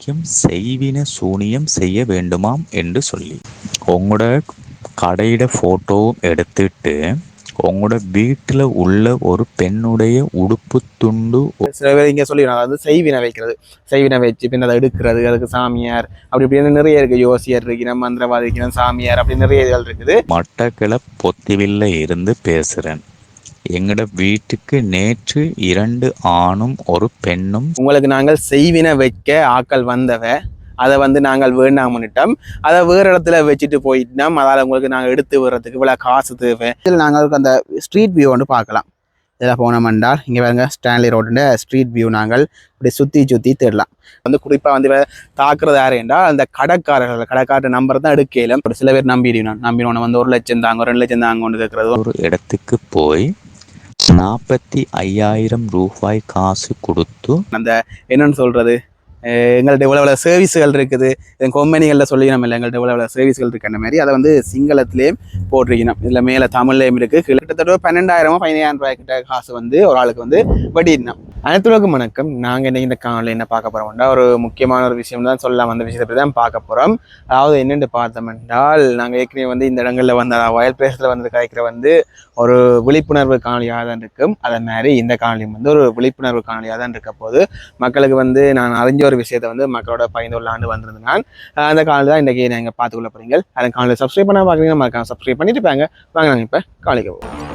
வைக்கும் செய்வின சூனியம் செய்ய வேண்டுமாம் என்று சொல்லி. உங்களோட கடையிட ஃபோட்டோவும் எடுத்துட்டு உங்களோட வீட்டில் உள்ள ஒரு பெண்ணுடைய உடுப்பு துண்டு சில பேர் இங்கே சொல்லிடுறாங்க அது செய்வினை வைக்கிறது. செய்வினை வச்சு பின் அதை எடுக்கிறது அதுக்கு சாமியார் அப்படி இப்படின்னு நிறைய இருக்கு. யோசியர் இருக்கிறேன் மந்திரவாதி இருக்கிறேன் சாமியார் அப்படி நிறைய இதுகள் இருக்குது. மட்டக்கள பொத்திவில்ல இருந்து பேசுகிறேன் எங்களோட வீட்டுக்கு நேற்று இரண்டு ஆணும் ஒரு பெண்ணும் உங்களுக்கு நாங்கள் செய்வினை வைக்க ஆக்கள் வந்தவ அதை வந்து நாங்கள் வேண்டாமன்னுட்டோம். அதை வேறு இடத்துல வச்சுட்டு போயிட்டோம். அதால் உங்களுக்கு நாங்கள் எடுத்து வர்றதுக்கு இவ்வளோ காசு தேவை. இதில் நாங்கள் அந்த ஸ்ட்ரீட் வியூ வந்து பார்க்கலாம். இதில் போனோம் என்றால் இங்கே பாருங்க ஸ்டான்லி ரோடுன்ற ஸ்ட்ரீட் வியூ நாங்கள் இப்படி சுற்றி சுற்றி தேடலாம். வந்து குறிப்பாக வந்து தாக்குறது யாரு என்றால் அந்த கடைக்காரர்கள். கடைக்காரர் நம்பர் தான் எடுக்கலாம் ஒரு சில பேர் நம்பிடுவேன் நம்பினோன்னு வந்து ஒரு லட்சம் தாங்க ரெண்டு லட்சம் தாங்க கொண்டு கேட்கறது. ஒரு இடத்துக்கு போய் நாற்பத்தி ஐயாயிரம் ரூபாய் காசு கொடுத்து அந்த என்னன்னு சொல்றது? எங்கள்கிட்ட இவ்வளோ இவ்வளோ சர்வீஸுகள் இருக்குது. கொம்பெனிகளில் சொல்லிக்கணும் இல்லை எங்கள்கிட்ட இவ்வளோ இவ்வளோ சர்வீஸ்கள் இருக்குன்ற மாதிரி. அதை வந்து சிங்களத்துலேயும் போட்டிருக்கணும். இதில் மேலே தமிழ்லேயும் இருக்குது கிட்டத்தட்ட ஒரு பன்னெண்டாயிரமோ பதினாயிரம் ரூபாய் கிட்ட காசு வந்து ஒரு ஆளுக்கு வந்து வட்டிடணும். அனைத்துலகம் வணக்கம். நாங்கள் இன்றைக்கி இந்த காணொலியில் என்ன பார்க்க போகிறோம்னா ஒரு முக்கியமான ஒரு விஷயம் தான் சொல்லலாம் அந்த விஷயத்தை தான் பார்க்க போகிறோம் அதாவது என்னென்று பார்த்தோம் என்றால் நாங்கள் ஏற்கனவே வந்து இந்த இடங்களில் வந்து வயல் பிரதேசத்தில் வந்து கிடைக்கிற வந்து ஒரு விழிப்புணர்வு காணொலியாக தான் இருக்கும். அதே மாதிரி இந்த காணொலியும் வந்து ஒரு விழிப்புணர்வு காணொலியாக தான் இருக்க போது மக்களுக்கு வந்து நான் அறிஞ்ச ஒரு விஷயத்தை வந்து மக்களோட பயந்துள்ள ஆண்டு நான் அந்த காணொலி தான் இன்றைக்கி நீங்கள் பார்த்துக்கொள்ள போகிறீங்க அந்த காணொலி சப்ஸ்கிரைப் பண்ண பார்க்குறீங்க மறக்காம சப்ஸ்கிரைப் பண்ணிட்டு இருப்பாங்க வாங்க நாங்கள் இப்போ காலைக்கு போவோம்.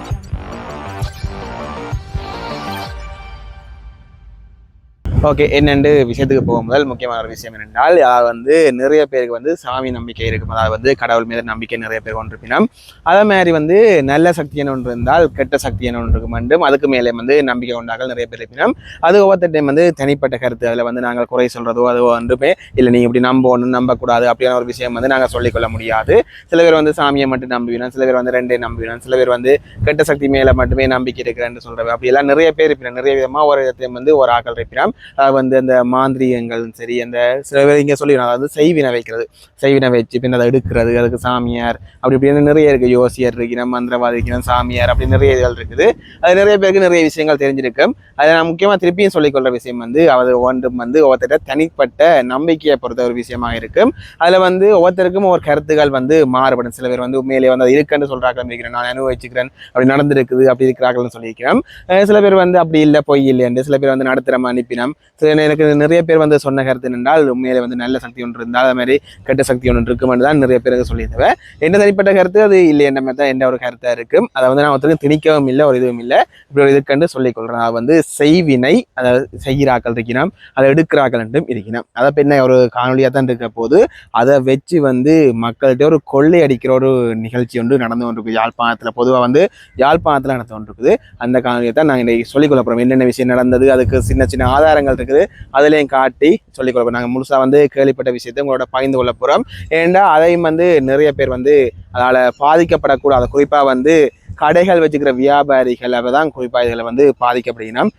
ஓகே என்னென்று விஷயத்துக்கு போகும் முதல் முக்கியமான ஒரு விஷயம் என்னென்றால் அதாவது வந்து நிறைய பேருக்கு வந்து சாமி நம்பிக்கை இருக்கும். அதாவது வந்து கடவுள் மீது நம்பிக்கை நிறைய பேர் கொண்டிருப்பினோம் அதே மாதிரி வந்து நல்ல சக்தி என்ன ஒன்று இருந்தால் கெட்ட சக்தி என்ன ஒன்று இருக்கும் என்றும் அதுக்கு மேலே வந்து நம்பிக்கை கொண்டார்கள் நிறைய பேர் இருப்பினோம் அது ஒவ்வொரு டைம் வந்து தனிப்பட்ட கருத்து. அதில் வந்து நாங்கள் குறை சொல்கிறதோ அது ஒன்றுமே இல்லை. நீங்கள் இப்படி நம்பணும் நம்பக்கூடாது அப்படியான ஒரு விஷயம் வந்து நாங்கள் சொல்லிக்கொள்ள முடியாது. சில பேர் வந்து சாமியை மட்டும் நம்பிவிடும் சில பேர் வந்து ரெண்டே நம்பிவினோம் சில பேர் வந்து கெட்ட சக்தி மேலே மட்டுமே நம்பிக்கை இருக்கிறேன்னு சொல்கிறவங்க அப்படியெல்லாம் நிறைய பேர் இருப்பினோம் நிறைய விதமாக ஒரு இடத்தையும் வந்து ஒரு ஆக்கள் இருப்பினோம் வந்து அந்த மாந்திரியங்கள் சரி அந்த சில பேர் இங்கே சொல்லிடுறாங்க அதாவது செய்வினை வைக்கிறது. செய்வினை வச்சு பின் அதை எடுக்கிறது அதுக்கு சாமியார் அப்படி இப்படின்னு நிறைய இருக்குது யோசியர் இருக்கிறோம் மந்திரவாதி இருக்கிறேன் சாமியார் அப்படி நிறைய இதுகள் இருக்குது. அது நிறைய பேருக்கு நிறைய விஷயங்கள் தெரிஞ்சிருக்கும் அதை நான் முக்கியமாக திருப்பியும் சொல்லிக்கொள்கிற விஷயம் வந்து அவர் ஒன்றும் வந்து ஒவ்வொருத்தர தனிப்பட்ட நம்பிக்கையை பொறுத்த ஒரு விஷயமாக இருக்கும் அதில் வந்து ஒவ்வொருத்தருக்கும் ஒரு கருத்துக்கள் வந்து மாறுபடும். சில பேர் வந்து உண்மையிலே வந்து அது இருக்குன்னு சொல்கிறாங்க இருக்கிறேன் நான் அனுபவிச்சுக்கிறேன் அப்படி நடந்திருக்குது அப்படி இருக்கிறார்கள்னு சொல்லியிருக்கிறேன். சில பேர் வந்து அப்படி இல்லை பொய் இல்லைன்னு சில பேர் வந்து நடத்துகிற அனுப்பினோம் எனக்கு நிறைய பேர் வந்து சொன்ன கருத்து என்றால் உண்மையிலே வந்து நல்ல சக்தி ஒன்று இருந்தால் அது மாதிரி கெட்ட சக்தி ஒன்று இருக்குமென்று தான் நிறைய பேருக்கு சொல்லியிருந்தவ என்ன தனிப்பட்ட கருத்து? அது இல்லை என்ன மாதிரி தான் எந்த ஒரு கருத்தாக இருக்கும் அதை வந்து நான் ஒருத்தருக்கு திணிக்கவும் இல்லை ஒரு இதுவும் இல்லை. இப்படி ஒரு இதுக்கண்டு சொல்லிக் கொள்கிறேன் அது வந்து செய்வினை அதாவது செய்கிறாக்கள் இருக்கணும் அதை எடுக்கிறாக்கள் என்றும் இருக்கணும் அதை பின்ன ஒரு காணொலியாக தான் இருக்க போது அதை வச்சு வந்து மக்கள்கிட்ட ஒரு கொள்ளை அடிக்கிற ஒரு நிகழ்ச்சி ஒன்று நடந்து கொண்டிருக்கு. யாழ்ப்பாணத்தில் பொதுவாக வந்து யாழ்ப்பாணத்தில் நடந்து கொண்டிருக்குது. அந்த காணொலியை தான் நாங்கள் இன்றைக்கி சொல்லிக்கொள்ள போகிறோம் என்னென்ன விஷயம் நடந்தது அதுக்கு சின்ன சின்ன ஆதாரங்கள் இருக்குது அதுலேயும் காட்டி சொல்லிக் கொடுப்போம். நாங்கள் முழுசாக வந்து கேள்விப்பட்ட விஷயத்தை உங்களோட பகிர்ந்து கொள்ள போகிறோம் ஏன்னா அதையும் வந்து நிறைய பேர் வந்து அதால் பாதிக்கப்படக்கூடாது. குறிப்பாக வந்து கடைகள் வச்சுக்கிற வியாபாரிகள் அவ தான் குறிப்பாக இதில் வந்து பாதிக்கப்படுகிறோம்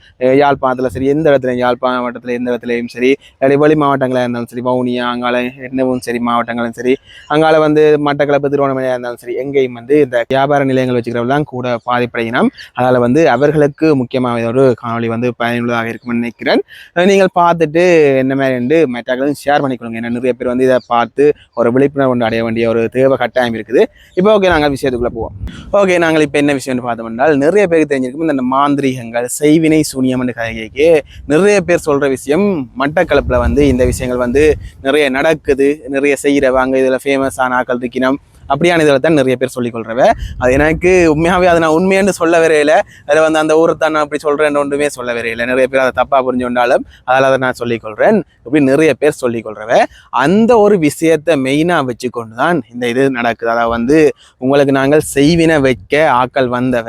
யாழ்ப்பாணத்தில் சரி எந்த இடத்துல யாழ்ப்பாண மாவட்டத்தில் எந்த இடத்துலையும் சரி வெளி மாவட்டங்களாக இருந்தாலும் சரி வவுனியா அங்கால என்னவும் சரி மாவட்டங்களும் சரி அங்கால வந்து மட்டக்களப்பு திருவண்ணாமலையாக இருந்தாலும் சரி எங்கேயும் வந்து இந்த வியாபார நிலையங்கள் வச்சுக்கிறவங்க தான் கூட பாதிப்படையினோம் அதனால் வந்து அவர்களுக்கு முக்கியமாக ஒரு காணொளி வந்து பயனுள்ளதாக இருக்கும்னு நினைக்கிறேன். நீங்கள் பார்த்துட்டு என்ன மாதிரி வந்து மற்றவர்களும் ஷேர் பண்ணிக்கொள்ளுங்க. ஏன்னா நிறைய பேர் வந்து இதை பார்த்து ஒரு விழிப்புணர்வு ஒன்று அடைய வேண்டிய ஒரு தேவை கட்டாயம் இருக்குது. இப்போ ஓகே நாங்கள் விஷயத்துக்குள்ளே போவோம். ஓகே நாங்கள் இப்போ என்ன விஷயம்னு பார்த்தோம் என்றால் நிறைய பேருக்கு தெரிஞ்சிருக்கும் இந்த மாந்திரீகங்கள் செய்வினை சூனியம் கதைக்கு நிறைய பேர் சொல்கிற விஷயம் மட்டக்களப்பில் வந்து இந்த விஷயங்கள் வந்து நிறைய நடக்குது நிறைய செய்கிறவாங்க இதில் ஃபேமஸான ஆக்கள் இருக்கணும் அப்படியான இதில் தான் நிறைய பேர் சொல்லிக்கொள்றவ அது எனக்கு உண்மையாகவே அதை நான் உண்மையான்னு சொல்ல வரையில அதில் வந்து அந்த ஊரை தான் நான் அப்படி சொல்கிறேன் ஒன்றுமே சொல்ல வரையில. நிறைய பேர் அதை தப்பாக புரிஞ்சுண்டாலும் அதில் அதை நான் சொல்லிக்கொள்கிறேன் இப்படி நிறைய பேர் சொல்லிக்கொள்றவ அந்த ஒரு விஷயத்தை மெயினாக வச்சுக்கொண்டு தான் இந்த இது நடக்குது. அதாவது வந்து உங்களுக்கு நாங்கள் செய்வினை வைக்க ஆக்கள் வந்தவ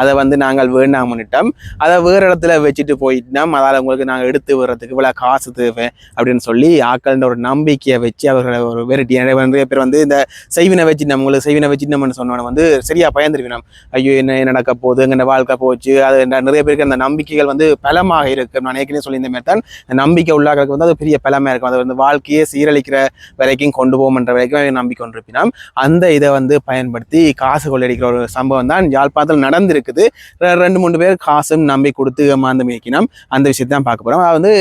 அதை வந்து நாங்கள் வேண்டாமன்னுட்டோம் அதை வேறு இடத்துல வச்சுட்டு போயிட்டோம். அதால் உங்களுக்கு நாங்கள் எடுத்து விடுறதுக்கு இவ்வளோ காசு தேவை அப்படின்னு சொல்லி ஆக்கள்ன்ற ஒரு நம்பிக்கையை வச்சு அவர்களை ஒரு வெரைட்டி நிறைய பேர் வந்து இந்த செய்வினை வச்சு நம்ம உங்களுக்கு செய்வினை வச்சு நம்ம சொன்னோன்னு வந்து சரியாக பயந்துருவினோம். ஐயோ என்ன நடக்க போகுது? எங்கள் வாழ்க்கை போச்சு. அது நிறைய பேருக்கு அந்த நம்பிக்கைகள் வந்து பலமாக இருக்கு. நான் ஏற்கனவே சொல்லியிருந்த மாதிரி தான் நம்பிக்கை உள்ளாக்களுக்கு வந்து அது பெரிய பலமாக இருக்கும். அது வந்து வாழ்க்கையே சீரழிக்கிற வரைக்கும் கொண்டு போகும்ன்ற வரைக்கும் நம்பிக்கை கொண்டிருப்பினோம். அந்த இதை வந்து பயன்படுத்தி காசு கொள்ளடிக்கிற ஒரு சம்பவம் தான் யாழ்ப்பாணத்தில் நடந்திருக்கு. இருக்குது. ரெண்டு மூணு பேர் காசும் நம்பி கொடுத்து ஏமாந்து மேய்க்கினோம் அந்த விஷயத்தை தான் பார்க்க போகிறோம் அது வந்து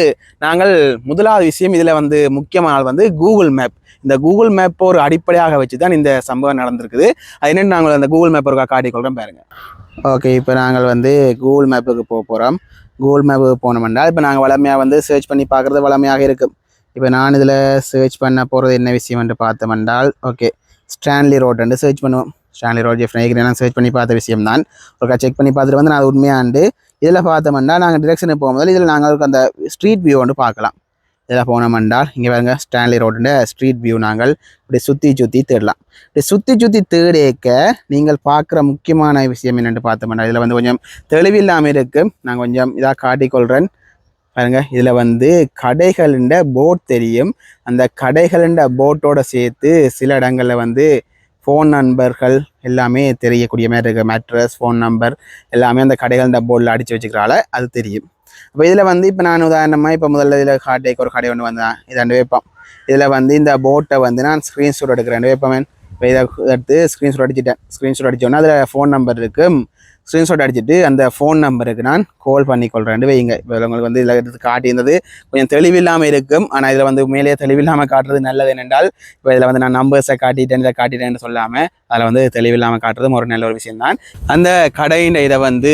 நாங்கள் முதலாவது விஷயம் இதில் வந்து முக்கியமான வந்து கூகுள் மேப் இந்த கூகுள் மேப் ஒரு அடிப்படையாக வச்சு தான் இந்த சம்பவம் நடந்திருக்குது. அது என்னென்னு நாங்கள் அந்த கூகுள் மேப் ஒரு காட்டிக்கொள்கிறோம் பாருங்கள் ஓகே இப்போ நாங்கள் வந்து கூகுள் மேப்புக்கு போக போகிறோம் கூகுள் மேப்புக்கு போனோம்னா இப்போ நாங்கள் வளமையாக வந்து சர்ச் பண்ணி பார்க்குறது வளமையாக இருக்கும். இப்போ நான் இதில் சர்ச் பண்ண போகிறது என்ன விஷயம் என்று பார்த்தோம்னால் ஓகே ஸ்டான்லி ரோட் என்று சர்ச் பண்ணுவோம். ஸ்டான்லி ரோட் ஜெஃப் நான் சர்ச் பண்ணி பார்த்த விஷயம் தான் ஒரு செக் பண்ணி பார்த்துட்டு வந்து நான் உண்மையாண்டு இதில் பார்த்தோம்னா நாங்கள் டிரெக்ஷனுக்கு போகும்போது இதில் நாங்கள் அந்த ஸ்ட்ரீட் வியூ வந்து பார்க்கலாம். இதில் போனோம்னால் இங்கே பாருங்க ஸ்டான்லி ரோடுன்ற ஸ்ட்ரீட் வியூ நாங்கள் இப்படி சுற்றி சுற்றி தேடலாம். இப்படி சுற்றி சுற்றி தேடிக்க நீங்கள் பார்க்குற முக்கியமான விஷயம் என்னென்னு பார்த்தோம்னா இதில் வந்து கொஞ்சம் தெளிவில்லாமல் இருக்குது நான் கொஞ்சம் இதாக காட்டிக்கொள்கிறேன் பாருங்க இதில் வந்து கடைகளின்ற போட் தெரியும். அந்த கடைகளின்ற போட்டோட சேர்த்து சில இடங்களில் வந்து ஃபோன் நம்பர்கள் எல்லாமே தெரியக்கூடிய மாதிரி இருக்குது மேட்ரஸ் ஃபோன் நம்பர் எல்லாமே அந்த கடைகளின்ற போர்டில் அடித்து வச்சுக்கிறால அது தெரியும். அப்போ இதில் வந்து இப்போ நான் உதாரணமாக இப்போ முதல்ல இதில் காட்டைக்கு ஒரு கடை ஒன்று வந்தேன் இதாண்டு வைப்போம். இதில் வந்து இந்த போட்டை வந்து நான் ஸ்க்ரீன்ஷாட் எடுக்கிறேன். வைப்பேன் இப்போ இதை எடுத்து ஸ்க்ரீன்ஷாட் அடிச்சிட்டேன். ஸ்க்ரீன்ஷாட் அடித்தோன்னா அதில் ஃபோன் நம்பர் இருக்குது ஸ்க்ரீன்ஷாட் அடிச்சுட்டு அந்த ஃபோன் நம்பருக்கு நான் கால் பண்ணிக்கொள்கிறேன் வைங்க இப்போ உங்களுக்கு வந்து இதில் எடுத்து காட்டியிருந்தது கொஞ்சம் தெளிவில்லாமல் இருக்கும். ஆனால் இதில் வந்து மேலே தெளிவில்லாமல் காட்டுறது நல்லது என்னென்றால் இப்போ இதில் வந்து நான் நம்பர்ஸை காட்டிட்டேன் இதை காட்டிட்டேன்னு சொல்லாமல் அதில் வந்து தெளிவில்லாமல் காட்டுறதும் ஒரு நல்ல ஒரு விஷயம்தான். அந்த கடையின் இதை வந்து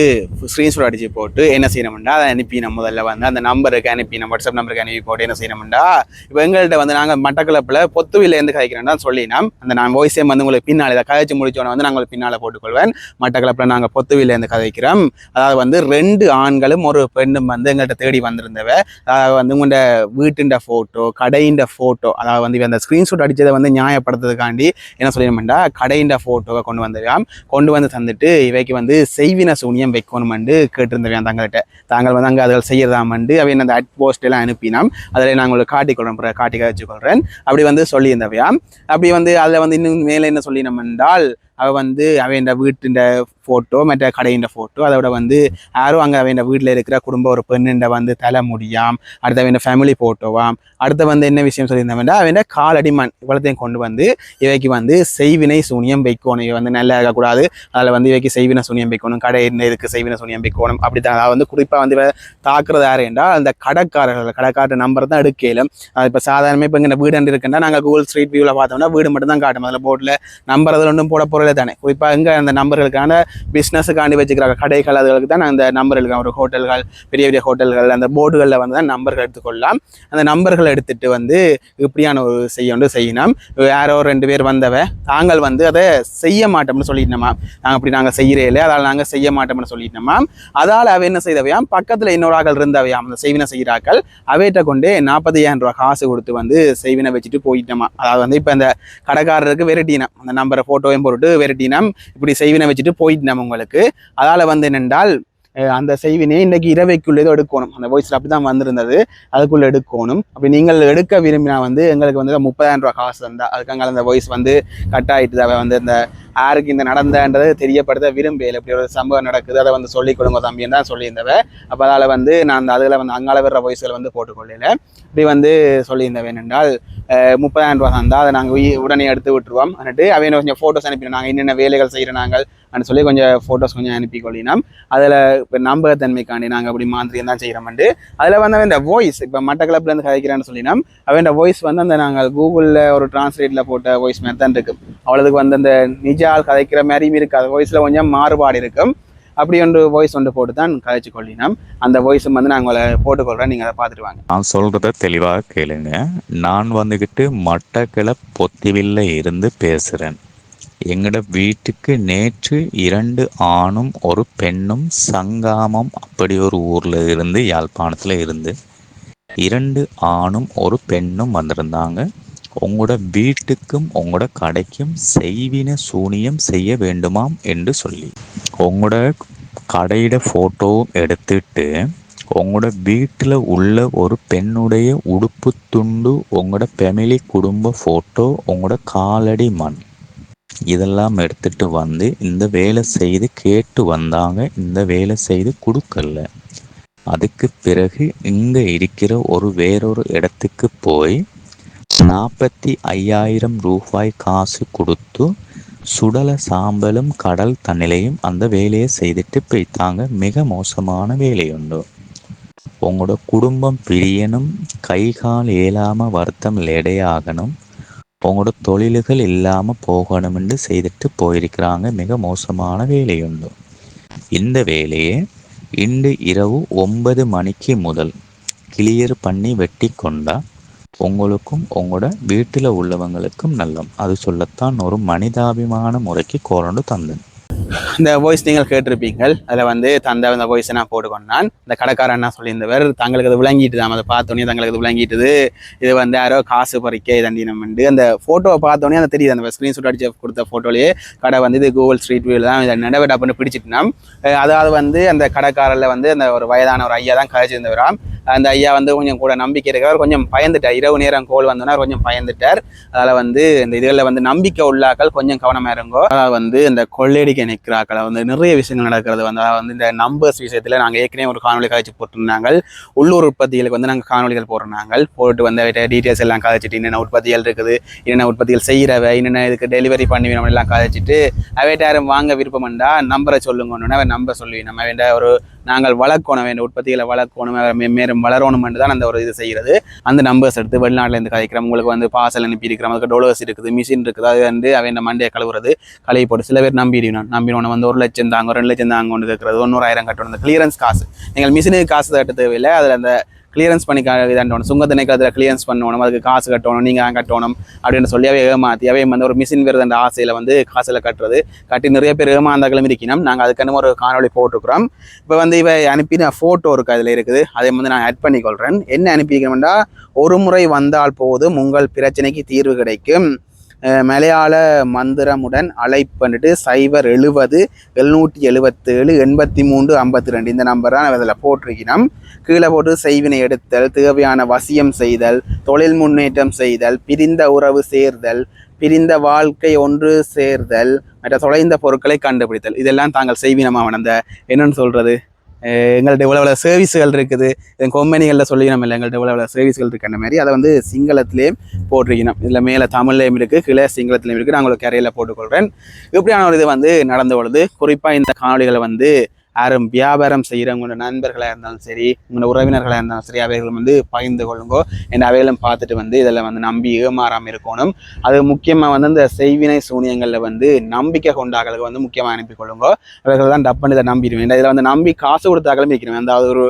ஸ்க்ரீன்ஷாட் அடித்து போட்டு என்ன செய்யணும்டா? அதை அனுப்பினோம் முதல்ல வந்து அந்த நம்பருக்கு அனுப்பினோம் வாட்ஸ்அப் நம்பருக்கு அனுப்பி போட்டு என்ன செய்யணும்டா? இப்போ எங்கள்கிட்ட வந்து நாங்கள் மட்டக்களப்பில் பொத்துவிலேருந்து கதைக்கிறோம்னா சொல்லினோம். அந்த நான் வாய்ஸே வந்து உங்களுக்கு பின்னால் இதை கதைச்சு முடிச்சோன்னே வந்து நாங்கள் பின்னால் போட்டுக்கொள்வேன். மட்டக்களப்பில் நாங்கள் பொத்துவிலேருந்து கதைக்கிறோம் அதாவது வந்து ரெண்டு ஆண்களும் ஒரு பெண்ணும் வந்து எங்கள்கிட்ட தேடி வந்திருந்தவ அதாவது வந்து உங்களோட வீட்டுண்ட ஃபோட்டோ கடையின் ஃபோட்டோ அதாவது வந்து அந்த ஸ்க்ரீன்ஷாட் அடித்ததை வந்து நியாயப்படுத்துறதுக்காண்டி என்ன சொல்லிடணும்டா இந்த ஃபோட்டோவை கொண்டு வந்தவையாம் கொண்டு வந்து தந்துட்டு இவைக்கு வந்து செய்வின சூனியம் வைக்கணுமெண்டு கேட்டிருந்தவையாம் தங்கள்கிட்ட. தாங்கள் வந்து அங்கே அதில் செய்யறதாமண்டு அவை அந்த அட் போஸ்ட் எல்லாம் அனுப்பினாம். அதில் நான் உங்களுக்கு காட்டிக்கொள்கிறோம் காட்டிக்க வச்சுக்கொள்கிறேன் அப்படி வந்து சொல்லியிருந்தவையாம். அப்படி வந்து அதில் வந்து இன்னும் மேலே என்ன சொல்லினோம் என்றால் அவள் வந்து அவன் வீட்டுண்ட ஃபோட்டோ மற்ற கடையின் ஃபோட்டோ அதோட வந்து யாரும் அங்கே அவன் வீட்டில் இருக்கிற குடும்ப ஒரு பெண்ணுண்ட வந்து தலை முடியாம். அடுத்து அவன் ஃபேமிலி ஃபோட்டோவாம் அடுத்து வந்து என்ன விஷயம் சொல்லியிருந்தவன்டா அவன் காலடிமான் இவ்வளோத்தையும் கொண்டு வந்து இவைக்கு வந்து செய்வினை சூனியம் வைக்கணும். இவை வந்து நல்லா இருக்கக்கூடாது அதில் வந்து இவைக்கு செய்வினை சூனியம் வைக்கணும். கடை என்ன இருக்குது செய்வினை சூனியம் வைக்கணும்? அப்படி தான் அதாவது வந்து குறிப்பாக வந்து இவ தாக்குறது யாரு என்றால் அந்த கடைக்காரர்கள். கடைக்காரர் நம்பர் தான் எடுக்கலும் அது இப்போ சாதாரணமாக இப்போ இங்கே வீடு இருக்குன்னா நாங்கள் கூகுள் ஸ்ட்ரீட் வியூவில் பார்த்தோம்னா வீடு மட்டும் தான் காட்டும். அதில் போர்டில் நம்பர் அதில் ஒன்றும் போட போகிறதே தானே குறிப்பாக இங்கே அந்த நம்பர்களுக்கான பிஸ்னஸுக்காண்டி வச்சுக்கிறாங்க. கடைகள் அதுகளுக்கு தான் அந்த நம்பர் எழுதுறோம் ஒரு ஹோட்டல்கள் பெரிய பெரிய ஹோட்டல்கள் அந்த போர்டுகளில் வந்து தான் நம்பர்கள் எடுத்துக்கொள்ளலாம். அந்த நம்பர்கள் எடுத்துட்டு வந்து இப்படியான ஒரு செய்ய ஒன்று செய்யணும். யாரோ ரெண்டு பேர் வந்தவ தாங்கள் வந்து அதை செய்ய மாட்டோம்னு சொல்லிட்டோமா? நாங்கள் அப்படி நாங்கள் செய்கிறே இல்லை அதால் நாங்கள் செய்ய மாட்டோம்னு சொல்லிட்டோமா? அதால் அவ என்ன செய்தவையாம்? பக்கத்தில் இன்னொரு ஆக்கள் இருந்தவையாம். அந்த செய்வினை செய்கிறாக்கள் அவைகிட்ட கொண்டு நாற்பத்தையாயிரம் ரூபா காசு கொடுத்து வந்து செய்வினை வச்சுட்டு போயிட்டோமா? அதாவது வந்து இப்போ அந்த கடைக்காரருக்கு வெரைட்டினா அந்த நம்பரை ஃபோட்டோவையும் போட்டு விரட்டினம் இப்படி செய்வினை வச்சுட்டு போயிட்டோம் உங்களுக்கு. அதால் வந்து என்னென்றால் அந்த செய்வினை இன்னைக்கு இரவைக்குள்ளே ஏதோ எடுக்கணும். அந்த வாய்ஸில் அப்படி தான் வந்திருந்தது. அதுக்குள்ளே எடுக்கணும். அப்படி நீங்கள் எடுக்க விரும்பினா வந்து எங்களுக்கு வந்து முப்பதாயிரம் ரூபா காசு தந்தா அதுக்காக அந்த வாய்ஸ் வந்து கட் ஆகிட்டு அவ வந்து இந்த யாருக்கு இந்த நடந்தன்றது தெரியப்படுத்த விரும்பல இப்படி ஒரு சம்பவம் நடக்குது. அதை வந்து சொல்லிக் கொடுங்க தம்பின்னு தான் சொல்லியிருந்தவ. அப்போ அதால் வந்து நான் அந்த அதில் வந்து அங்கால வர்ற வாய்ஸ்களை வந்து போட்டுக்கொள்ளல இப்படி வந்து சொல்லியிருந்தவன் என்றால் முப்பதாயிரம் ரூபா தந்தால் அதை நாங்கள் உடனே எடுத்து விட்டுருவோம். அன்ட்டு அவன் கொஞ்சம் ஃபோட்டோஸ் அனுப்பினோம் நாங்கள் என்னென்ன வேலைகள் செய்கிற நாங்கள் அப்படின்னு சொல்லி கொஞ்சம் ஃபோட்டோஸ் கொஞ்சம் அனுப்பி கொள்ளினோம். அதில் இப்போ நம்பகத்தன்மைக்காண்டி நாங்கள் அப்படி மாந்திரியம் தான் செய்கிறோம்ட்டு அதில் வந்து அவன் இந்த வாய்ஸ் இப்போ மட்டக்களப்புலேருந்து கதைக்கிறான்னு சொல்லினோம். அவன் வாய்ஸ் வந்து அந்த நாங்கள் கூகுளில் ஒரு டிரான்ஸ்லேட்டில் போட்ட வாய்ஸ் மாதிரி தான் இருக்கும் அவ்வளோதுக்கு வந்து அந்த நிஜ ஆள் கதைக்கிற மாதிரியும் இருக்காது வாய்ஸில் கொஞ்சம் மாறுபாடு இருக்கும். அப்படி ஒன்று வாய்ஸ் ஒன்று போட்டு தான் கதைச்சு கொள்ளினோம். அந்த வாய்ஸும் வந்து நாங்கள் போட்டுக்கொள்கிறேன் நீங்கள் அதை பார்த்துட்டு வாங்க. நான் சொல்கிறத தெளிவாக கேளுங்க. நான் வந்துக்கிட்டு மட்டக்களை பொத்திவில்ல இருந்து பேசுகிறேன் எங்களோட வீட்டுக்கு நேற்று இரண்டு ஆணும் ஒரு பெண்ணும் சங்காமம் அப்படி ஒரு ஊரில் இருந்து யாழ்ப்பாணத்தில் இருந்து இரண்டு ஆணும் ஒரு பெண்ணும் வந்திருந்தாங்க. உங்களோட வீட்டுக்கும் உங்களோட கடைக்கும் செய்வின சூனியம் செய்ய வேண்டுமாம் என்று சொல்லி. உங்களோட கடையிட ஃபோட்டோவும் எடுத்துட்டு உங்களோட வீட்டில் உள்ள ஒரு பெண்ணுடைய உடுப்பு துண்டு உங்களோட ஃபேமிலி குடும்ப ஃபோட்டோ உங்களோட காலடி மண் இதெல்லாம் எடுத்துட்டு வந்து இந்த வேலை செய்து கேட்டு வந்தாங்க. இந்த வேலை செய்து கொடுக்கல. அதுக்கு பிறகு இங்கே இருக்கிற ஒரு வேறொரு இடத்துக்கு போய் நாற்பத்தி ஐயாயிரம் ரூபாய் காசு கொடுத்து சுடல சாம்பலும் கடல் தண்ணிலையும் அந்த வேலையை செய்துட்டு போய்த்தாங்க மிக மோசமான வேலையுண்டு. உங்களோட குடும்பம் பிரியணும் கை கால் ஏலாம வருத்தம் லெடையாகணும். உங்களோட தொழில்கள் இல்லாமல் போகணும்னு செய்துட்டு போயிருக்கிறாங்க. மிக மோசமான வேலையுண்டு. இந்த வேலையை இன்று இரவு ஒன்பது மணிக்கு முதல் கிளியர் பண்ணி வெட்டி கொண்டால் உங்களுக்கும் உங்களோட வீட்டில் உள்ளவங்களுக்கும் நல்லம். அது சொல்லத்தான் ஒரு மனிதாபிமான முறைக்கு கோரண்டு தந்தேன் இந்த வாய்ஸ் நீங்கள் கேட்டிருப்பீங்கள். அதில் வந்து தந்த அந்த வாய்ஸை நான் போட்டுக்கொண்டான் இந்த கடைக்காரன் என்ன சொல்லியிருந்தவர் தங்களுக்கு அது விளங்கிட்டு தான் அதை பார்த்தோன்னே தங்களுக்கு அது விளங்கிட்டுது. இது வந்து யாரோ காசு பறிக்க தண்டினம்ண்டு அந்த ஃபோட்டோவை பார்த்தோன்னே அந்த தெரியுது. அந்த ஸ்க்ரீன்ஷாட் அடிச்சு கொடுத்த ஃபோட்டோலேயே கடை வந்து இது கூகுள் ஸ்ட்ரீட் வியூவில் தான் இதை நடவடிக்கை பண்ணி பிடிச்சிட்டுனா அதாவது வந்து அந்த கடைக்காரில் வந்து அந்த ஒரு வயதான ஒரு ஐயா தான் கழிச்சிருந்தவராம். அந்த ஐயா வந்து கொஞ்சம் கூட நம்பிக்கை இருக்கிறவர் கொஞ்சம் பயந்துட்டார். இரவு நேரம் கோல் வந்தோன்னா கொஞ்சம் பயந்துட்டார். அதில் வந்து இந்த இதில் வந்து நம்பிக்கை உள்ளாக்கள் கொஞ்சம் கவனமாக இருங்கோ. அதாவது வந்து இந்த கொள்ளையடிக்க நிற்கிறாக்களை வந்து நிறைய விஷயங்கள் நடக்கிறது. வந்து அதாவது வந்து இந்த நம்பர்ஸ் விஷயத்தில் நாங்கள் ஏற்கனவே ஒரு காணொலி காய்ச்சி போட்டிருந்தாங்க உள்ளூர் உற்பத்திகளுக்கு வந்து நாங்கள் காணொலிகள் போடுறாங்க போட்டு வந்து டீட்டெயில்ஸ் எல்லாம் காய்ச்சிட்டு என்னென்ன உற்பத்திகள் இருக்குது என்னென்ன உற்பத்திகள் செய்கிறவ என்னென்ன இதுக்கு டெலிவரி பண்ணி நம்ம எல்லாம் காய்ச்சிட்டு அவைட்ட யாரும் வாங்க விருப்பம்ண்டா நம்பரை சொல்லுங்கன்னு அவன் நம்பர் சொல்லி நம்ம வேண்ட ஒரு நாங்கள் வளர்க்கணும் வேண்டிய உற்பத்திகளை வளர்க்கணும் மேலும் வளரணும் தான் அந்த ஒரு இது செய்கிறது. அந்த நம்பர்ஸ் எடுத்து வெளிநாட்டிலேருந்து காய்க்கிறோம் கதைக்கிறோம். உங்களுக்கு வந்து பார்சல் அனுப்பி இருக்கிறோம் அதுக்கு டோலோஸ் இருக்குது மிஷின் இருக்குது. அது வந்து அவன் மண்டையை கழுவுறது கழுவி போட்டு சில பேர் நம்பிடுவேன் நம்பினோன்னு வந்து ஒரு லட்சம் தாங்க ரெண்டு லட்சம் தாங்க ஒன்று கேட்கறது ஒன்னூறாயிரம் கட்டணும். அந்த கிளியரன்ஸ் காசு. நீங்கள் மிஷினுக்கு காசு கட்ட தேவையில்லை. அதில் அந்த கிளியரன்ஸ் பண்ணி இதாண்டணும் சுங்கத்தினைக்கு அதில் கிளியரன்ஸ் பண்ணணும். அதுக்கு காசு கட்டணும். நீங்கள் தான் கட்டணும் அப்படின்னு சொல்லி அவை ஏமாற்றி அவை வந்து ஒரு மிஷின் வருதுன்ற ஆசையில் வந்து காசில் கட்டுறது. கட்டி நிறைய பேர் ஏமாந்தாக்களும் இருக்கணும். நாங்கள் அதுக்கான ஒரு காணொலி போட்டுக்கிறோம் இப்போ வந்து இவை அனுப்பின ஃபோட்டோ இருக்குது அதில் இருக்குது. அதை வந்து நான் ஆட் பண்ணிக்கொள்கிறேன் என்ன அனுப்பிக்கிறோம்னா ஒரு முறை வந்தால் போதும். உங்கள் பிரச்சனைக்கு தீர்வு கிடைக்கும். மலையாள மந்திரமுடன் அழைப்பன்ட்டு சைபர் எழுபது எழுநூற்றி எழுபத்தேழு எண்பத்தி மூன்று ஐம்பத்தி ரெண்டு இந்த நம்பர் தான் அதில் போட்டிருக்கிறோம் கீழே போட்டு செய்வினை எடுத்தல் தேவையான வசியம் செய்தல் தொழில் முன்னேற்றம் செய்தல் பிரிந்த உறவு சேர்தல் பிரிந்த வாழ்க்கை ஒன்று சேர்தல் மற்ற தொலைந்த பொருட்களை கண்டுபிடித்தல். இதெல்லாம் தாங்கள் செய்வினமாக அந்த என்னன்னு சொல்கிறது எங்கள்கிட்ட எங்கள்ட்ட இவ்வளோ இவ்வளோ சர்வீஸ்கள் இருக்குது. என் கம்பெனிகளில் சொல்லி இல்லை எங்கள்ட்ட இவ்வளோ இவ்வளோ சர்வீஸ்கள் இருக்குன்ற மாதிரி. அதை வந்து சிங்களத்திலேயும் போட்டிருக்கணும். இதில் மேலே தமிழ்லையும் இருக்குது கீழே சிங்களத்திலையும் இருக்குது நான் உங்களுக்கு கரையில் போட்டுக்கொள்கிறேன் இப்படியான ஒரு இது வந்து நடந்து பொழுது குறிப்பாக இந்த காணொளிகளை வந்து யாரும் வியாபாரம் செய்கிறவங்களோட நண்பர்களாக இருந்தாலும் சரி உங்களோட உறவினர்களாக இருந்தாலும் சரி அவைகளும் வந்து பகிர்ந்து கொள்ளுங்கோ என் அவைகளும் பார்த்துட்டு வந்து இதில் வந்து நம்பி ஏமாறாமல் இருக்கணும். அது முக்கியமாக வந்து இந்த செய்வினை சூனியங்களில் வந்து நம்பிக்கை கொண்டாக்களுக்கு வந்து முக்கியமாக அனுப்பி கொள்ளுங்கோ. அவர்கள் தான் டப்புன்னு இதை நம்பிடுவேன். இதில் வந்து நம்பி காசு கொடுத்தாக்களும் வைக்கணும் அந்த ஒரு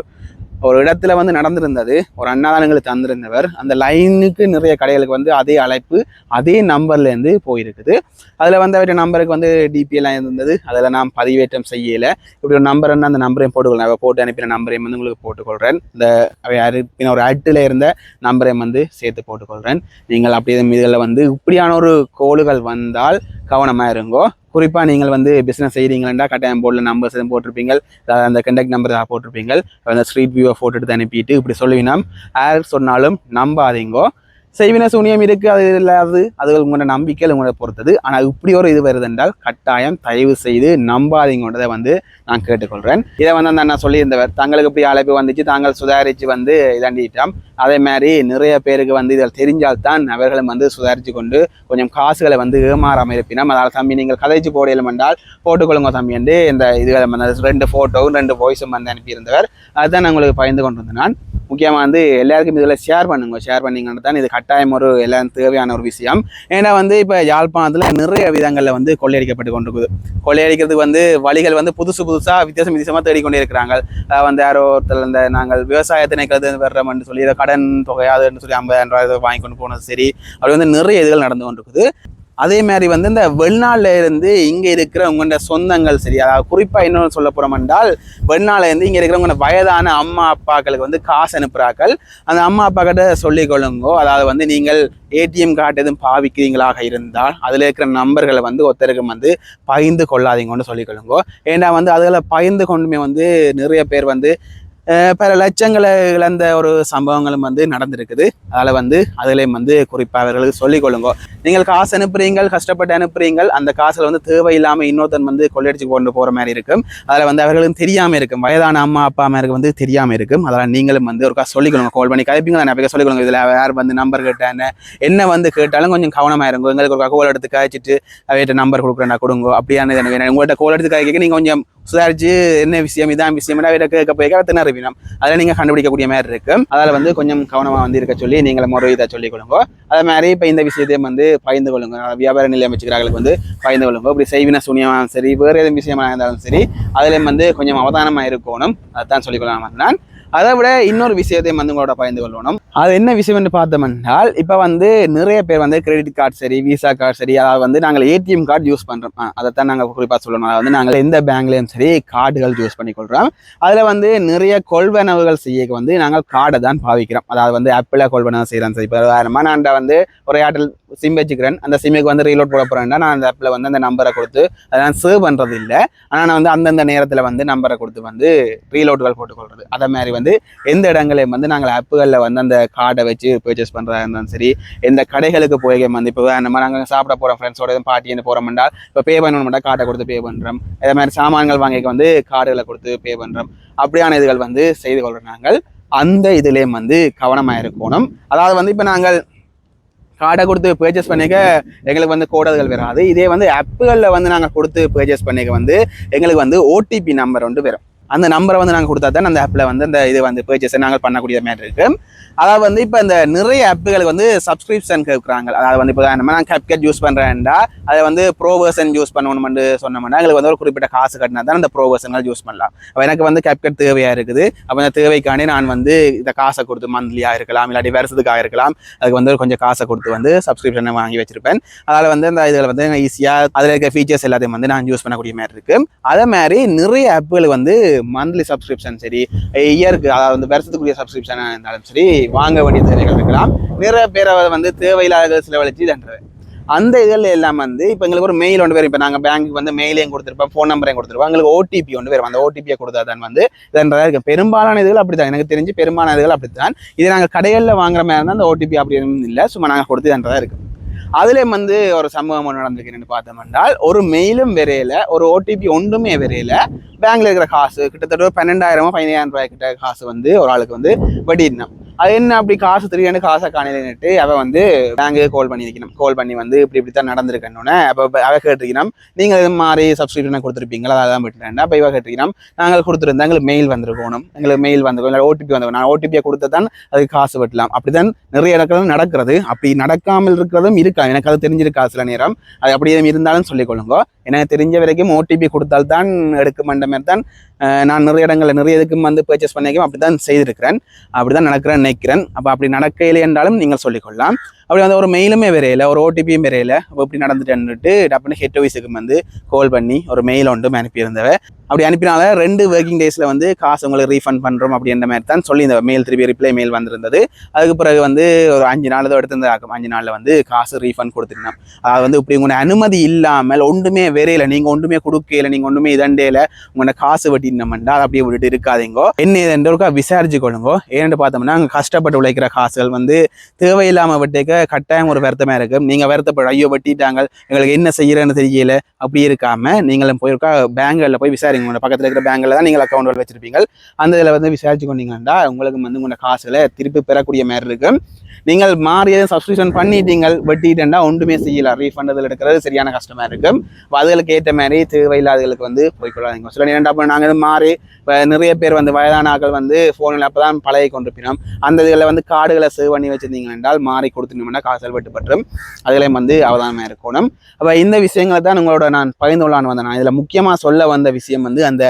ஒரு இடத்துல வந்து நடந்திருந்தது ஒரு அண்ணாதான் எங்களுக்கு தந்திருந்தவர் அந்த லைனுக்கு நிறைய கடைகளுக்கு வந்து அதே அழைப்பு அதே நம்பர்லேருந்து போயிருக்குது. அதில் வந்து அவருடைய நம்பருக்கு வந்து டிபிஎல்லாம் இருந்தது. அதில் நான் பதிவேற்றம் செய்யலை. இப்படி ஒரு நம்பர் அந்த நம்பரையும் போட்டுக்கொள்ளேன் போட்டு அனுப்பின நம்பரையும் வந்து உங்களுக்கு போட்டுக்கொள்கிறேன் இந்த அவை அனுப்பின ஒரு அட்டில் இருந்த நம்பரையும் வந்து சேர்த்து போட்டுக்கொள்கிறேன் நீங்கள் அப்படியே இதில் வந்து இப்படியான ஒரு கோளுகள் வந்தால் கவனமாக இருங்கோ குறிப்பாக நீங்கள் வந்து பிஸ்னஸ் செய்கிறீங்களா கட்டாயம் போர்டில் நம்பர்ஸ் எதுவும் போட்டிருப்பீங்க அதாவது அந்த கண்டக்ட் நம்பர் போட்டிருப்பீங்க அந்த ஸ்ட்ரீட் வியூவை ஃபோட்டோ எடுத்து அனுப்பிட்டு இப்படி சொல்லுவீங்கன்னா யார் சொன்னாலும் நம்பாதீங்கோ. செய்வின சூனியம் இருக்குது அது இல்லாது அது உங்களோட நம்பிக்கை உங்களை பொறுத்தது. ஆனால் இப்படி ஒரு இது வருது என்றால் கட்டாயம் தயவு செய்து நம்பாதீங்கன்றதை வந்து நான் கேட்டுக்கொள்கிறேன் இதை வந்து அந்த அண்ணா சொல்லியிருந்தவர் தங்களுக்கு இப்படி அழைப்பு வந்துச்சு தாங்கள் சுதாரித்து வந்து இதாண்டிட்டோம். அதே மாதிரி நிறைய பேருக்கு வந்து இதில் தெரிஞ்சால்தான் அவர்களும் வந்து சுதாரித்து கொண்டு கொஞ்சம் காசுகளை வந்து ஏமாறாமல் இருப்பினோம் அதனால் தம்பி நீங்கள் கதைச்சு போடலும் என்றால் போட்டுக்கொள்ளுங்க தம்பி என்று இந்த இதுகளை வந்து ரெண்டு ஃபோட்டோவும் ரெண்டு வாய்ஸும் வந்து அனுப்பியிருந்தவர். அதுதான் நான் உங்களுக்கு பயந்து கொண்டு வந்தேன் நான் முக்கியமாக வந்து எல்லாருக்கும் இதில் ஷேர் பண்ணுங்க ஷேர் பண்ணிங்கன்னு தான் இது கட்டாயம் ஒரு எல்லாம் தேவையான ஒரு விஷயம். ஏன்னா வந்து இப்போ யாழ்ப்பாணத்தில் நிறைய விதங்களில் வந்து கொள்ளையடிக்கப்பட்டு கொண்டிருக்குது. கொள்ளையடிக்கிறதுக்கு வந்து வழிகள் வந்து புதுசு புதுசாக வித்தியாசம் வித்தியாசமாக தேடிக்கொண்டே இருக்கிறாங்க வந்து யாரோ ஒருத்தர் இந்த நாங்கள் விவசாயத்தினை கருது வர்றோம்னு சொல்லி இதை கடன் தொகை அதுன்னு சொல்லி ஐம்பதாயிரம் ரூபாய் வாங்கி கொண்டு போனது சரி. அப்படி வந்து நிறைய இதுகள் நடந்து கொண்டிருக்குது. அதே மாதிரி வந்து இந்த வெளிநாளில் இருந்து இங்கே இருக்கிற உங்களோட சொந்தங்கள் சரி அதாவது குறிப்பாக இன்னொன்று சொல்ல என்றால் வெளிநாளில் இருந்து இங்கே இருக்கிற உங்களோட வயதான அம்மா அப்பாக்களுக்கு வந்து காசு அனுப்புகிறாக்கள் அந்த அம்மா அப்பா கிட்ட சொல்லிக் கொள்ளுங்கோ அதாவது வந்து நீங்கள் ஏடிஎம் கார்டு எதுவும் பாவிக்கிறீங்களாக இருந்தால் அதில் இருக்கிற நம்பர்களை வந்து ஒருத்தருக்கு வந்து பகிர்ந்து கொள்ளாதீங்கன்னு சொல்லிக் கொள்ளுங்கோ. ஏன்னா வந்து அதில் பகிர்ந்து கொண்டுமே வந்து நிறைய பேர் வந்து பல லட்சங்களை இழந்த ஒரு சம்பவங்களும் வந்து நடந்திருக்குது. அதில் வந்து அதுலேயும் வந்து குறிப்பாக அவர்களுக்கு சொல்லிக் கொள்ளுங்கோ. நீங்கள் காசு அனுப்புறீங்கள் கஷ்டப்பட்டு அனுப்புறீங்கள் அந்த காசில் வந்து தேவையில்லாமல் இன்னொருத்தன் வந்து கொள்ளையடிச்சு கொண்டு போகிற மாதிரி இருக்கும். அதில் வந்து அவர்களுக்கு தெரியாமல் இருக்கும். வயதான அம்மா அப்பா அம்மாருக்கு வந்து தெரியாமல் இருக்கும். அதெல்லாம் நீங்களும் வந்து ஒரு காசு சொல்லிக்கொள்ளுங்க கால் பண்ணி கதைப்பீங்களா? நான் போய் சொல்லிக் கொடுங்க இதில் யார் வந்து நம்பர் கேட்டாங்க என்ன வந்து கேட்டாலும் கொஞ்சம் கவனமாக இருங்க. எங்களுக்கு ஒரு கோல் எடுத்து காய்ச்சிட்டு அவையிட்ட நம்பர் கொடுக்குறேன் கொடுங்க. அப்படியான உங்கள்கிட்ட கோல் எடுத்து காய்க்க நீங்கள் கொஞ்சம் சுதாரிச்சு என்ன விஷயம் இதான் விஷயம் அவர்கிட்ட கேட்க போய் திணறுவினம் அதில் நீங்கள் கண்டுபிடிக்கக்கூடிய மாதிரி இருக்கும் அதில் வந்து கொஞ்சம் கவனமாக வந்து இருக்க சொல்லி நீங்களும் ஒரு இதை சொல்லிக் கொடுங்க. அதே மாதிரி இப்போ இந்த விஷயத்தையும் வந்து பயந்து கொள்ளுங்க. வியாபார நிலையம் வச்சுக்கிறார்களுக்கு வந்து பயந்து கொள்ளுங்க. இப்படி செய்வின சூனியமாக சரி வேறு எதுவும் விஷயமா இருந்தாலும் சரி அதுலேயும் வந்து கொஞ்சம் அவதானமாக இருக்கணும். அதான் சொல்லிக்கொள்ளலாம் நான் அதை விட இன்னொரு விஷயத்தையும் வந்து உங்களோட பகிர்ந்து கொள்ளணும் அது என்ன விஷயம் என்று பார்த்தோம்னால் இப்போ வந்து நிறைய பேர் வந்து கிரெடிட் கார்டு சரி விசா கார்டு சரி அதாவது வந்து நாங்கள் ஏடிஎம் கார்டு யூஸ் பண்ணுறோம் அதைத்தான் நாங்கள் குறிப்பாக சொல்லணும். அதாவது வந்து நாங்கள் எந்த பேங்க்லேயும் சரி கார்டுகள் யூஸ் பண்ணிக்கொள்கிறோம் அதில் வந்து நிறைய கொள்வனவுகள் செய்ய வந்து நாங்கள் கார்டை தான் பாவிக்கிறோம். அதாவது வந்து ஆப்பிளில் கொள்வனவு செய்கிறோம் சரி இப்போ உதாரணமாக நான் வந்து ஒரு ஏர்டெல் சிம் வச்சுக்கிறேன். அந்த சிம்முக்கு வந்து ரீலோட் போட போகிறேன்னா நான் அந்த ஆப்பில் வந்து அந்த நம்பரை கொடுத்து அதை நான் சேவ் பண்ணுறது இல்லை. ஆனால் நான் வந்து அந்தந்த நேரத்தில் வந்து நம்பரை கொடுத்து வந்து ரீலோட்கள் போட்டுக்கொள்கிறது அதை மாதிரி வந்து வந்து எந்த இடங்களையும் வந்து நாங்கள் ஆப்புகளில் வந்து அந்த கார்டை வச்சு பர்ச்சேஸ் பண்ணுறதா இருந்தாலும் சரி எந்த கடைகளுக்கு போய் வந்து இப்போ நம்ம நாங்கள் சாப்பிட போகிறோம் ஃப்ரெண்ட்ஸோட எதுவும் பார்ட்டின்னு போகிறோம்னா இப்போ பே பண்ணணும்னா கார்டை கொடுத்து பே பண்ணுறோம் அதே மாதிரி சாமான்கள் வாங்கிக்க வந்து கார்டுகளை கொடுத்து பே பண்ணுறோம் அப்படியான இதுகள் வந்து செய்து கொள்கிறோம் நாங்கள். அந்த இதுலேயும் வந்து கவனமாக இருக்கணும். அதாவது வந்து இப்போ நாங்கள் கார்டை கொடுத்து பர்ச்சேஸ் பண்ணிக்க எங்களுக்கு வந்து கோடல்கள் வராது. இதே வந்து ஆப்புகளில் வந்து நாங்கள் கொடுத்து பர்ச்சேஸ் பண்ணிக்க வந்து எங்களுக்கு வந்து ஓடிபி நம்பர் வந்து வரும். அந்த நம்பரை வந்து நாங்கள் கொடுத்தா தான் அந்த ஆப்பில் வந்து அந்த இது வந்து பர்ச்சேஸை நாங்கள் பண்ணக்கூடிய மாதிரி இருக்குது அதாவது வந்து இப்போ இந்த நிறைய ஆப்புகளுக்கு வந்து சப்ஸ்கிரிப்ஷன் கேட்குறாங்க அதாவது வந்து இப்போ நம்ம நான் கேப்கட் யூஸ் பண்ணுறேன்டா அதை வந்து ப்ரோவர்ஷன் யூஸ் பண்ணணும்னு சொன்னோம்னா எங்களுக்கு வந்து ஒரு குறிப்பிட்ட காசு கட்டினா தான் அந்த ப்ரோவர்ஷன்கள் யூஸ் பண்ணலாம். அப்போ எனக்கு வந்து கேப்கட் தேவையாக இருக்குது. அப்போ அந்த தேவைக்காண்டி நான் வந்து இந்த காசை கொடுத்து மந்த்லியாக இருக்கலாம் இல்லாட்டி வருஷத்துக்காக இருக்கலாம் அதுக்கு வந்து கொஞ்சம் காசை கொடுத்து வந்து சப்ஸ்கிரிப்ஷனை வாங்கி வச்சிருப்பேன். அதனால் வந்து அந்த இதில் வந்து ஈஸியாக அதில் இருக்க ஃபீச்சர்ஸ் எல்லாத்தையும் வந்து நான் யூஸ் பண்ணக்கூடிய மாதிரி இருக்குது அதே மாதிரி நிறைய ஆப்புகள் வந்து மந்த்லி சப்ஸ்கிரிப்ஷன் சரி இயருக்கு அதாவது வந்து வருஷத்துக்குரிய சப்ஸ்கிரிப்ஷனாக இருந்தாலும் சரி வாங்க வேண்டிய தேவைகள் இருக்கலாம். நிறைய பேரை வந்து தேவையில்லாத செலவழிச்சு தண்டுறது அந்த இதில் எல்லாம் வந்து இப்போ எங்களுக்கு ஒரு மெயில் ஒன்று பேர் இப்போ நாங்கள் பேங்க்கு வந்து மெயிலையும் கொடுத்துருப்போம் ஃபோன் நம்பரையும் கொடுத்துருப்போம். எங்களுக்கு ஓடிபி ஒன்று பேர் அந்த ஓடிபியை கொடுத்தா தான் வந்து இதன்றதாக இருக்கும். பெரும்பாலான இதுகள் அப்படி தான் எனக்கு தெரிஞ்சு பெரும்பாலான இதுகள் அப்படி தான் இது நாங்கள் கடைகளில் வாங்குற மாதிரி இருந்தால் அந்த ஓடிபி அப்படி எதுவும் இல்லை. சும்மா நாங்கள் கொடுத்து இதன்றதாக இருக்குது அதுலேயும் வந்து ஒரு சம்பவம் ஒன்று நடந்திருக்குன்னு பார்த்தோம் என்றால் ஒரு மெயிலும் விரையில ஒரு ஓடிபி ஒன்றுமே விரையில பேங்க்ல இருக்கிற காசு கிட்டத்தட்ட ஒரு பன்னெண்டாயிரமோ பதினாயிரம் ரூபாய் கிட்ட காசு வந்து ஒரு ஆளுக்கு வந்து வெட்டிடணும் அது என்ன அப்படி காசு திடீர்னு காசை காணிட்டு அவன் வந்து பேங்க்கு கால் பண்ணியிருக்கணும் கால் பண்ணி வந்து இப்படி இப்படி தான் நடந்திருக்கணுன்னு அப்போ அவ கேட்டிருக்கணும் நீங்கள் இது மாதிரி சப்ஸ்கிரிப்ஷனை கொடுத்துருப்பீங்களா? அதான் விட்டுறேன் அப்போ இவ கேட்டிருக்கணும் நாங்கள் கொடுத்துருந்தா எங்களுக்கு மெயில் வந்திருக்கணும். எங்களுக்கு மெயில் வந்திருக்கும் இல்லை ஓடிபி வந்திருக்கோம் நான் ஓடிபியை கொடுத்து தான் அதுக்கு காசு வெட்டலாம். அப்படிதான் நிறைய இடத்துல நடக்கிறது. அப்படி நடக்காமல் இருக்கிறதும் இருக்கா? எனக்கு அது தெரிஞ்சிருக்கா சில நேரம்? அது அப்படியே இருந்தாலும் சொல்லிக்கொள்ளுங்க. எனக்கு தெரிஞ்ச வரைக்கும் ஓடிபி கொடுத்தால் தான் எடுக்க மாதிரி தான் நான் நிறைய இடங்களில் நிறைய இதுக்கும் வந்து பர்ச்சேஸ் பண்ணிக்கும் அப்படி தான் செய்திருக்கிறேன். அப்படி தான் நடக்கிறேன் நினைக்கிறேன். அப்போ அப்படி நடக்கையிலே என்றாலும் நீங்கள் சொல்லிக்கொள்ளலாம். அப்படி வந்து ஒரு மெயிலுமே வரையில ஒரு ஓடிபியும் வரையில. அப்போ இப்படி நடந்துட்டுன்னுட்டு டப்புனு ஹெட் ஆஃபீஸுக்கு வந்து கால் பண்ணி ஒரு மெயில் ஒன்றும் அனுப்பியிருந்தவ. அப்படி அனுப்பினால ரெண்டு ஒர்க்கிங் டேஸில் வந்து காசு உங்களுக்கு ரீஃபண்ட் பண்ணுறோம் அப்படின்ற மாதிரி தான் சொல்லி இந்த மெயில் திருப்பி ரிப்ளை மெயில் வந்திருந்தது. அதுக்கு பிறகு வந்து ஒரு அஞ்சு நாள் தான் எடுத்திருந்தாக்கும் அஞ்சு நாளில் வந்து காசு ரீஃபண்ட் கொடுத்துருந்தோம் அதாவது வந்து இப்படி உங்களை அனுமதி இல்லாமல் ஒன்றுமே வரையில. நீங்கள் ஒன்றுமே கொடுக்கல நீங்கள் ஒன்றுமே இதண்டையில உங்களோட காசு வெட்டினோம்னா அதை அப்படியே விட்டுட்டு இருக்காதீங்கோ. என்ன இதுன்ற விசாரிச்சு கொள்ளுங்கோ ஏன்னு பார்த்தோம்னா அங்கே கஷ்டப்பட்டு உழைக்கிற காசுகள் வந்து தேவையில்லாமல் வெட்டிக்க கட்டாயம் ஒரு வருத்தமாக இருக்கும் நீங்கள் வருத்தப்பட ஐயோ வெட்டிட்டாங்க. எங்களுக்கு என்ன செய்யறேன்னு தெரியல. அப்படி இருக்காமல் நீங்களும் போயிருக்கா பேங்குகளில் போய் விசாரிங்க. உங்களோட பக்கத்தில் இருக்கிற பேங்கில் தான் நீங்கள் அக்கௌண்ட் வச்சிருப்பீங்க அந்த இதில் வந்து விசாரிச்சு கொண்டீங்கன்னா உங்களுக்கு வந்து உங்களோட காசுகளை திருப்பி பெறக்கூடிய மாதிரி இருக்கும் நீங்கள் மாறி எதுவும் சப்ஸ்கிரிப்ஷன் பண்ணிட்டீங்க வெட்டிட்டேன்டா ஒன்றுமே செய்யலாம் ரீஃபண்ட் அதில் எடுக்கிறது சரியான கஷ்டமாக இருக்கும் அதுகளுக்கு ஏற்ற மாதிரி தேவையில்லாதவர்களுக்கு வந்து போய்க்கொள்ளாதீங்க சில நேரம் அப்போ நாங்கள் இது மாறி இப்போ நிறைய பேர் வந்து வயதான ஆட்கள் வந்து ஃபோனில் அப்போ தான் பழகி கொண்டிருப்பினோம் அந்த இதில் வந்து கார்டுகளை சேவ் பண்ணி வச்சிருந்தீங்க என்றால் மாறி கொடுத்துட்டோம்னா காசல் வெட்டுப்பற்றும் அதுலேயும் வந்து அவதானமாக இருக்கணும். அப்போ இந்த விஷயங்களை தான் உங்களோட நான் பகிர்ந்து கொள்ளான்னு வந்தேன் நான். இதில் முக்கியமாக சொல்ல வந்த விஷயம் வந்து அந்த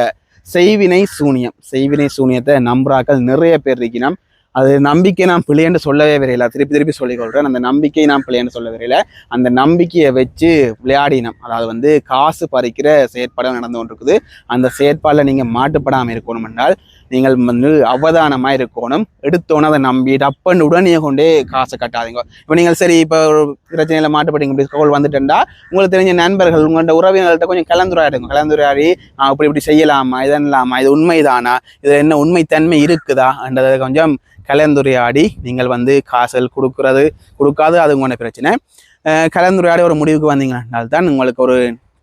செய்வினை சூனியம். செய்வினை சூனியத்தை நம்புறாக்கள் நிறைய பேர் இருக்கணும். அது நம்பிக்கை நான் பிள்ளைன்னு சொல்லவே வரையில. திருப்பி திருப்பி சொல்லிக்கொள்கிறேன் அந்த நம்பிக்கை நான் பிள்ளைன்னு சொல்ல வரையில. அந்த நம்பிக்கையை வச்சு விளையாடினோம். அதாவது வந்து காசு பறிக்கிற செயற்பாடு நடந்து கொண்டிருக்குது. அந்த செயற்பாடில் நீங்கள் மாட்டுப்படாமல் இருக்கணும் என்றால் நீங்கள் வந்து அவதானமாக இருக்கணும் எடுத்தோன்னே அதை நம்பி டப்புன்னு உடனே கொண்டே காசை கட்டாதீங்க. இப்போ நீங்கள் சரி இப்போ ஒரு பிரச்சனையில் மாட்டுப்பட்டீங்க இப்படி கோல் வந்துட்டேன்டா உங்களுக்கு தெரிஞ்ச நண்பர்கள் உங்களோட உறவினர்கள்ட்ட கொஞ்சம் கலந்துரையாடுங்க. கலந்துரையாடி அப்படி இப்படி இப்படி செய்யலாமா? இதெல்லாமா இது உண்மைதானா? இதில் என்ன உண்மைத்தன்மை இருக்குதா? என்றதை கொஞ்சம் கலந்துரையாடி நீங்கள் வந்து காசல் கொடுக்குறது கொடுக்காது அது உங்களோட பிரச்சனை. கலந்துரையாடி ஒரு முடிவுக்கு வந்தீங்கன்னால் தான் உங்களுக்கு ஒரு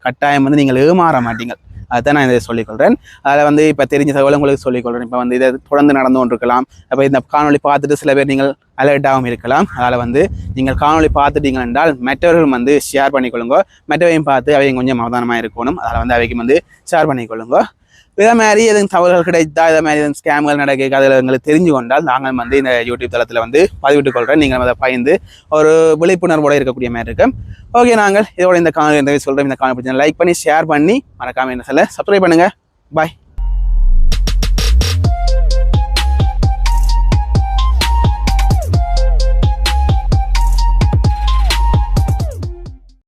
கட்டாயம் வந்து நீங்கள் ஏமாற மாட்டீங்க. அதுதான் நான் இதை சொல்லிக்கொள்கிறேன் அதில் வந்து இப்போ தெரிஞ்ச தகவலை உங்களுக்கு சொல்லிக்கொள்கிறேன் இப்போ வந்து இதை தொடர்ந்து நடந்து கொண்டிருக்கலாம். அப்போ இந்த காணொளி பார்த்துட்டு சில பேர் நீங்கள் அலர்ட்டாகவும் இருக்கலாம். அதால் வந்து நீங்கள் காணொளி பார்த்துட்டீங்க என்றால் மற்றவர்கள் வந்து ஷேர் பண்ணிக்கொள்ளுங்க. மற்றவையும் பார்த்து அவையும் கொஞ்சம் அவதானமாக இருக்கணும். அதில் வந்து அவைக்கு வந்து ஷேர் பண்ணிக்கொள்ளுங்க. இதே மாதிரி எதுவும் தவறுகள் கிடைத்தா இதே மாதிரி எதுவும் ஸ்கேம்கள் நடக்க அதில் எங்களுக்கு தெரிஞ்சு கொண்டால் நாங்கள் வந்து இந்த யூடியூப் தளத்தில் வந்து பதிவிட்டுக் கொள்கிறேன் நீங்கள் அதை பயந்து ஒரு விழிப்புணர்வோடு இருக்கக்கூடிய மாதிரி இருக்கும் ஓகே நாங்கள் இதோட இந்த காணொலி இந்த சொல்கிறோம் இந்த காணொலி லைக் பண்ணி ஷேர் பண்ணி மறக்காமல் என்ன சொல்ல சப்ஸ்கிரைப் பண்ணுங்கள் பாய்